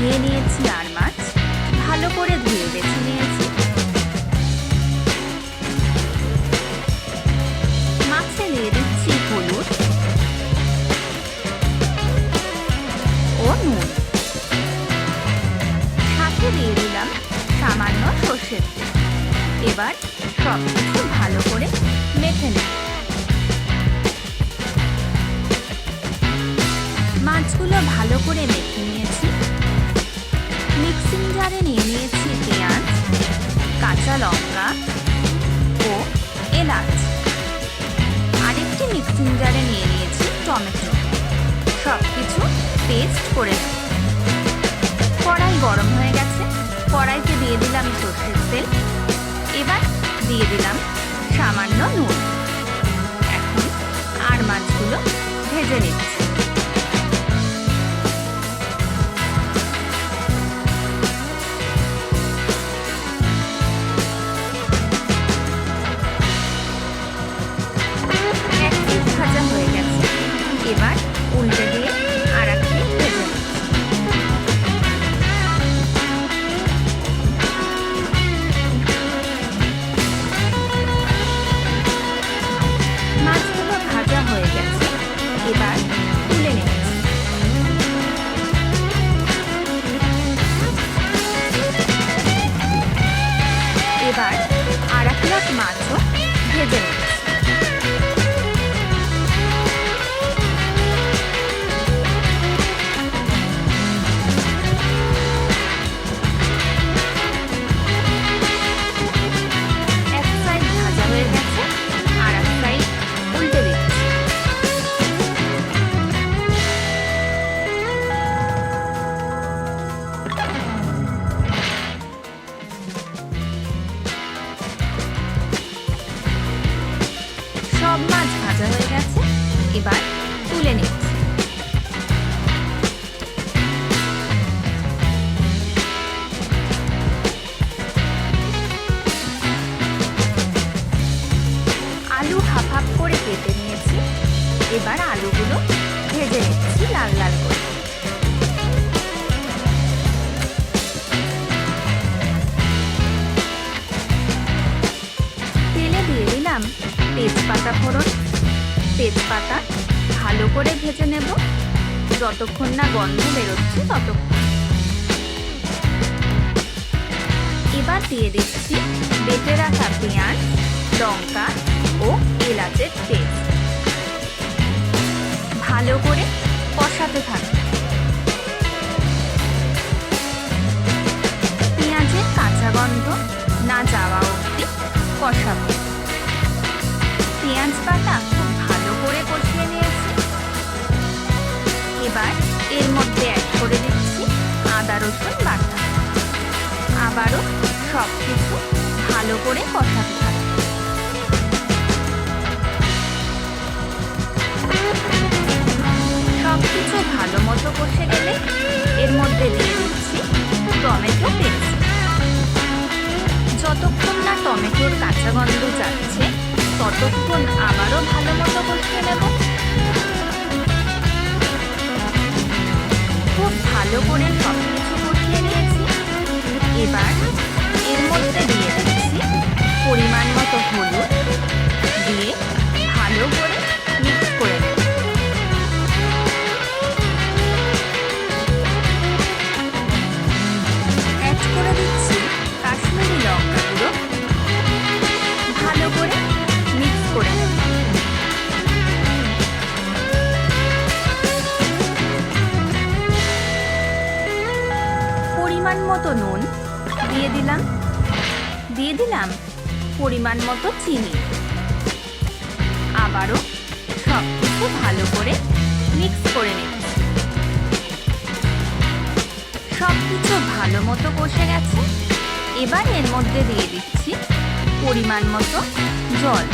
নিয়ে নিয়েছি আর মাছ। ভালো করে ধুয়ে বেছে নিয়েছি। মাছে দিয়ে দিচ্ছি হলুদ ও নুন। সাথে দিয়ে দিলাম সামান্য সর্ষের এবার সব কিছু ভালো করে মেখে নেব। মাছগুলো ভালো করে মেখে নিয়েছি। মিক্সিং জারে নিয়ে নিয়েছি পেঁয়াজ, কাঁচা লঙ্কা ও এলাচ। আরেকটি মিক্সিং জারে নিয়ে নিয়েছি টমেটো। সব কিছু পেস্ট করে কড়াই গরম হয়ে গেছে। কড়াইতে দিয়ে দিলাম সর্ষের তেল। এবার দিয়ে দিলাম সামান্য নুন। এখন আর মাছগুলো ভেজে নিচ্ছি। এবার উল্টে এবার তুলে নিচ্ছি আলু হাফ হাফ করে কেটে নিয়েছি। এবার আলুগুলো ভেজে নিচ্ছি লাল লাল করে। তেলে দিয়ে দিলাম তেজপাতা ফোড়ন। তেজপাতা ভালো করে ভেজে নেব। যতক্ষণ না গন্ধ বেরোচ্ছে ততক্ষণ। এবার দিয়ে দিচ্ছি বেটে রাখা পেঁয়াজ, লঙ্কা ও এলাচের পেস্ট। ভালো করে কষাতে থাকবে। পেঁয়াজের কাঁচা গন্ধ না যাওয়া অবধি কষাবো। পেঁয়াজ বাটা এর মধ্যে অ্যাড করে দিচ্ছি আদা, রসুন, বাটা। আবারও সব কিছু ভালো করে কষাতে থাকবে। সব কিছু ভালো মতো কষে গেলে এর মধ্যে দিয়ে দিচ্ছি টমেটো পেস্ট। যতক্ষণ না টমেটোর কাঁচা গন্ধ যাচ্ছে, ততক্ষণ আবারও ভালো মতো কষিয়ে নেব। ভালো করে সব কিছু কষিয়ে নিয়েছি। এবার এর মধ্যে দিয়ে দিচ্ছি পরিমাণ মতো হলুদ। দিয়ে দিলাম পরিমাণ মতো চিনি। আবারও সব কিছু ভালো করে মিক্স করে নিচ্ছি সব কিছু ভালো মতো কষে গেছে। এবার এর মধ্যে দিয়ে দিচ্ছি পরিমাণ মতো জল।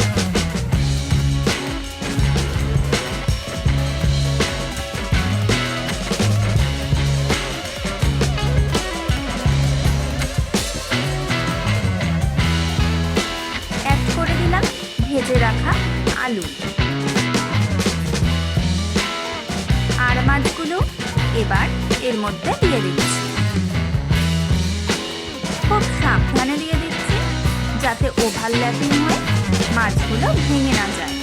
এবার এর মধ্যে দিয়ে দিচ্ছি। খুব সাবধানে দিয়ে দিচ্ছি, যাতে ওভারল্যাপিং হয়, মাছগুলো ভেঙে না যায়।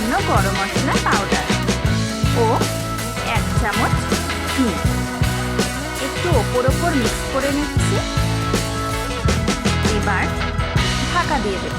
সামান্য গরম মশলা পাউডার ও এক চামচ ঘি। একটু ওপর ওপর মিক্স করে নিচ্ছি। এবার ঢাকা দিয়ে দেব।